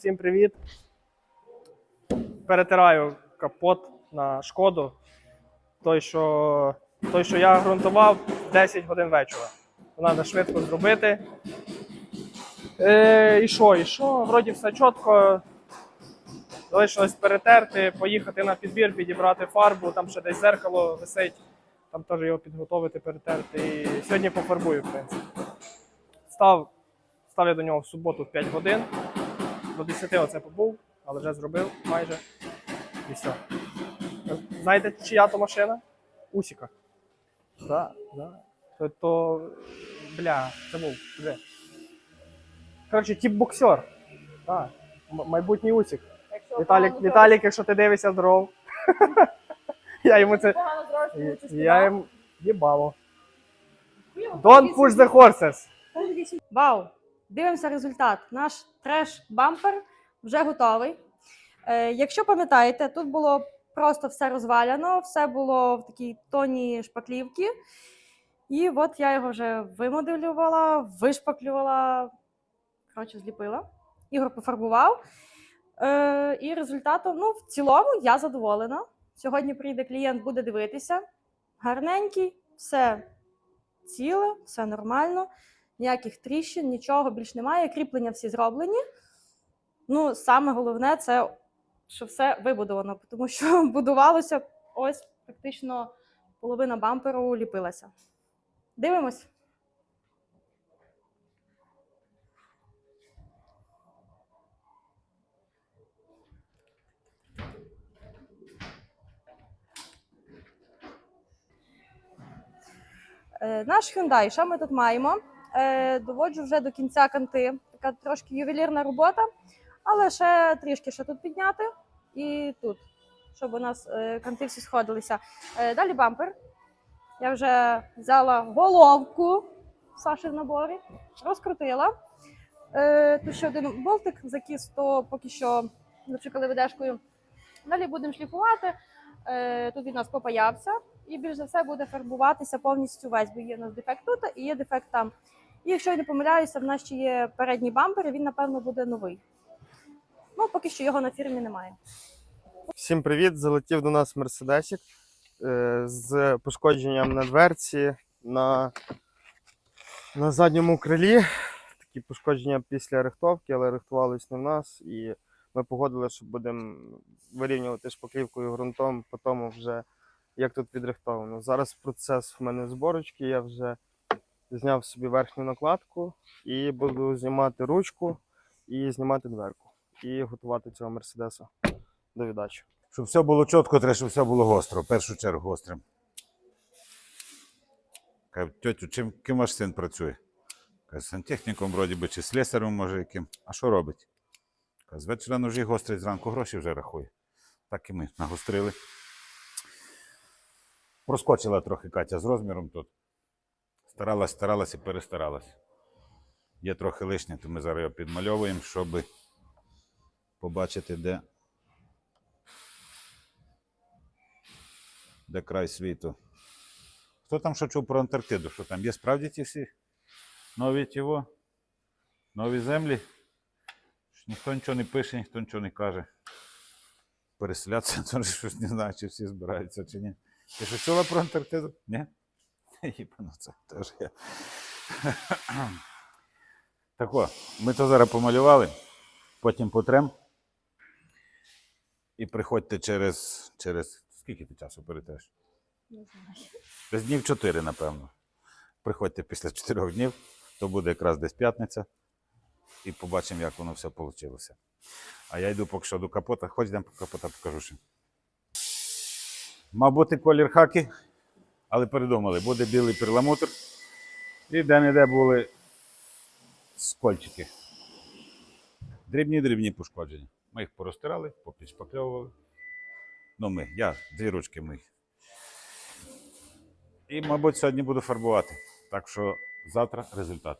Всім привіт. Перетираю капот на шкоду. Той, що, той, що я ґрунтував 10 годин вечора. Треба швидко зробити. Е, і що, і що? Вроді все чітко. Залишилось перетерти, поїхати на підбір, підібрати фарбу, там ще десь зеркало висить, там теж його підготовити, перетерти. І сьогодні пофарбую, в принципі. Став, став я до нього в суботу в 5 годин. До 10 оце побув, але вже зробив майже. І все. Знаєте, чия то машина? Усіка. Так, так. То, то бля, це був. Вже. Коротше, тип боксер. Так. Майбутній усік. Віталік, Віталік, якщо ти дивишся здоров. Я йому це. Я їм їбало. Don't push the horses. Вау! Дивимося результат. Наш треш-бампер вже готовий. Е, якщо пам'ятаєте, тут було просто все розваляно, все було в такій тоні шпаклівки. І от я його вже вимоделювала, вишпаклювала, коротше, зліпила. Ігор пофарбував. Е, і результатом, ну, в цілому, я задоволена. Сьогодні прийде клієнт, буде дивитися. Гарненький, все ціле, все нормально ніяких тріщин, нічого більш немає. Кріплення всі зроблені. Ну, саме головне це, що все вибудовано, тому що будувалося ось практично половина бамперу ліпилася. Дивимось. Е, Наш Hyundai, що ми тут маємо? Е, Доводжу вже до кінця канти. Така трошки ювелірна робота, але ще трішки ще тут підняти і тут, щоб у нас е, канти всі сходилися. Е, Далі бампер. Я вже взяла головку Саші в наборі, розкрутила. Тут ще один болтик закіс, то поки що запшикали ведешкою. Далі будемо шліфувати. Тут він нас попаявся, і більш за все буде фарбуватися повністю весь, бо є у нас дефект тут і є дефект там. І якщо я не помиляюся, в нас ще є передній бампер, він, напевно, буде новий. Ну, поки що його на фірмі немає. Всім привіт! Залетів до нас Мерседесік е, з пошкодженням на дверці на, на задньому крилі. Такі пошкодження після рихтовки, але рихтувались не в нас. І ми погодили, що будемо вирівнювати шпаклівкою ґрунтом, по тому вже як тут відрихтовано. Зараз процес в мене зборочки. Я вже зняв собі верхню накладку і буду знімати ручку і знімати дверку. І готувати цього мерседеса до віддачі. Щоб все було чітко, треба, щоб все було гостро. В першу чергу гострим. Кажу, тьотю, чим ким ваш син працює? Каже, сантехніком вроді би, чи слесарем, може яким. А що робить? Каже, з вечора ножі гострий, зранку гроші вже рахує. Так і ми нагострили. Проскочила трохи Катя з розміром тут. Старалась, старалась і перестаралась. Є трохи лишнє, то ми зараз його підмальовуємо, щоб побачити, де де край світу. Хто там що чув про Антарктиду? Що там є справді ті всі нові тіво, нові землі? Ніхто нічого не пише, ніхто нічого не каже. Переселятися теж щось не знаю, чи всі збираються, чи ні. Ти що чула про Антарктиду? Ні? Єпану, це теж я. Так о, ми то зараз помалювали, потім потрем. І приходьте через, через скільки ти часу перетеш? Не знаю. Десь днів 4, напевно. Приходьте після 4 днів, то буде якраз десь п'ятниця. І побачимо, як воно все вийшло. А я йду поки що до капота. Хоч йдемо по капота покажу ще. Мав бути колір хаки, але передумали, буде білий перламутр. І де-не-де були скольчики. Дрібні-дрібні пошкодження. Ми їх порозтирали, попідшпакльовували. Ну, ми, я, дві ручки мих. І, мабуть, сьогодні буду фарбувати. Так що завтра результат.